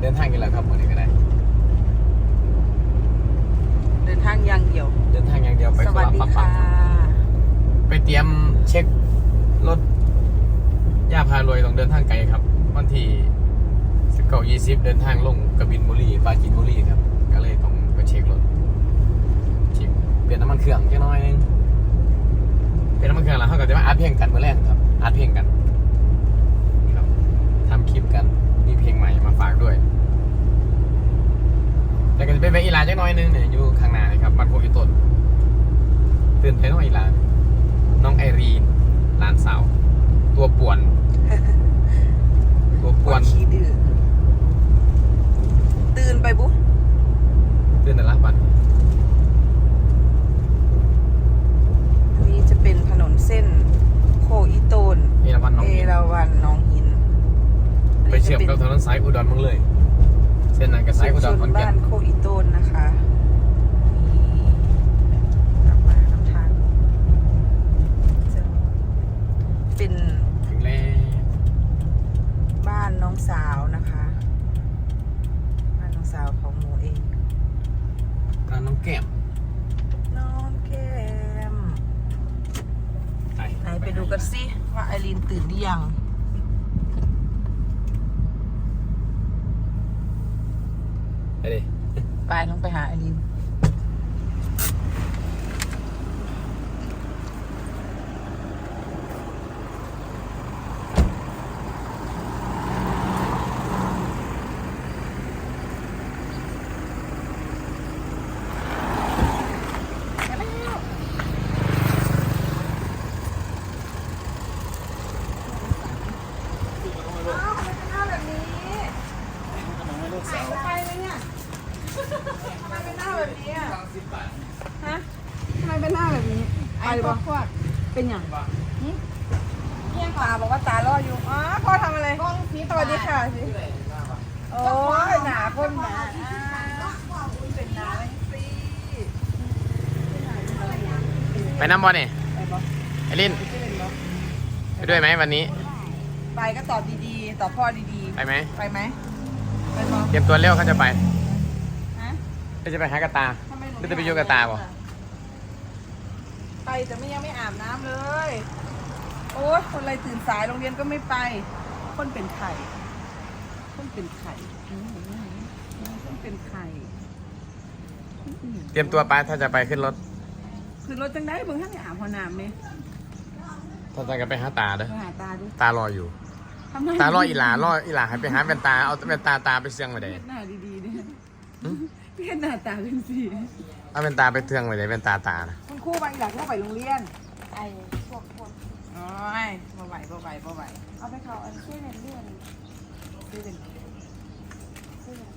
เดินทางกันแล้วครับวันนี้ก็ได้ เดินทางอย่างเดียว เดินทางอย่างเดียวไปสวัสดีปักปัค่ะกไปเตรียมเช็ครถย่าพารวยต้องเดินทางไกลครับวันที่สิบเก้ายี่สิบเดินทางลงกบินบุรีปราจีนบุรีครับ ก็เลยต้องไปเช็ครถเช็คเปลี่ยนน้ำมันเครื่องแค่น้อยนึงเปลี่ยนน้ำมันเครื่องแล้วเขาก็จะมาอัดเพลงกันเมื่อแรกครับอัดเพลงกันครับทำคลิปกันมีเพลงใหม่มาฝากด้วย แต่ก็จะเป็นไปอีหลานจักหน้อยนึงเนี่ยอยู่ข้างหน้านี่ครับมันโพกิต้น ตื่นเต้นน้องอีหลาน น้องไอรีนหลานสาว ตัวป่วน ตัวป่วนขี้ดื้อตื่นไปบุ๊ตื่นแต่ละบันอันนี้จะเป็นถนนเส้น โคอีโตน เอราวันน้องเอหินราวันหน้องหินไปเชื่อมกับถนนสายอุดรเมึงเลย เส้นนั้นกับสายอุดรขอนแก่บ้านนโคอีโตนนะคะนี่กลับมาน้ำทางจะเป็น ถึงแล้ว บ้านน้ องสาวนะคะบ้านน้องสาวของหมูเอง ร้านน้องแก้มน้องแก้มไหนไปดูกันสิว่าไอรีนตื่นหรือยัง ไปดิไปลงไปหาไอรีน ไปไหมเนี่ยทำไมเป็นหน้าแบบนี้อะฮะทำไมเป็นหน้าแบบนี้ไปบอกพวกเป็นอย่างหึเนี่ยตาบอกว่าตาล่ออยู่อ๋อพ่อทำอะไรกล้องพีสวัสดีค่ะสิโอ้ยหนาคนหนาเป็นหนาแม่งสิไปน้ำบอลนี่ไปบอกไอรินไปด้วยไหมวันนี้ ไปก็ตอบดีๆ ตอบพ่อดีไปไหมๆไปไหมไปบอก เตรียมตัวเร็วเขาจะไปฮะก็จะไปหากระตาทำไมหนูหรือจะไปโยกระตาบ่ไปแต่ไม่ยังไม่อาบน้ำเลย โอ้ยคนอะไรตื่นสายโรงเรียนก็ไม่ไป คนเป็นไข่คนเป็นไข่อืมคนเป็นไข่เตรียมตัวไปถ้าจะไปขึ้นรถ คือรถจังได้เบิ่งท่านอาบหัวน้ำไหมถ้าจะกันไปหาตาเด้อไปหาตาดู ตารออยู่ทำไม ตาล่ออีหลาล่ออีหลาให้ไปหาแว่นตาเอาแว่นตาตาไปเสียงไว้ได้เปลี่ยนหน้าดีๆเนี่ยเปลี่นหน้าตาเป็นสีเอาแว่นตาไปเทืองไว้ได้แว่นตาตานะคุณครูไปอีหลาก็ไปโรงเรียนไอ้พวกคนโอ้ยบ่ไหวบ่ไหวบ่ไหวเอาไปเขาอัเช่นยเรียนเรื่องช่วยเรียนช่วเรียน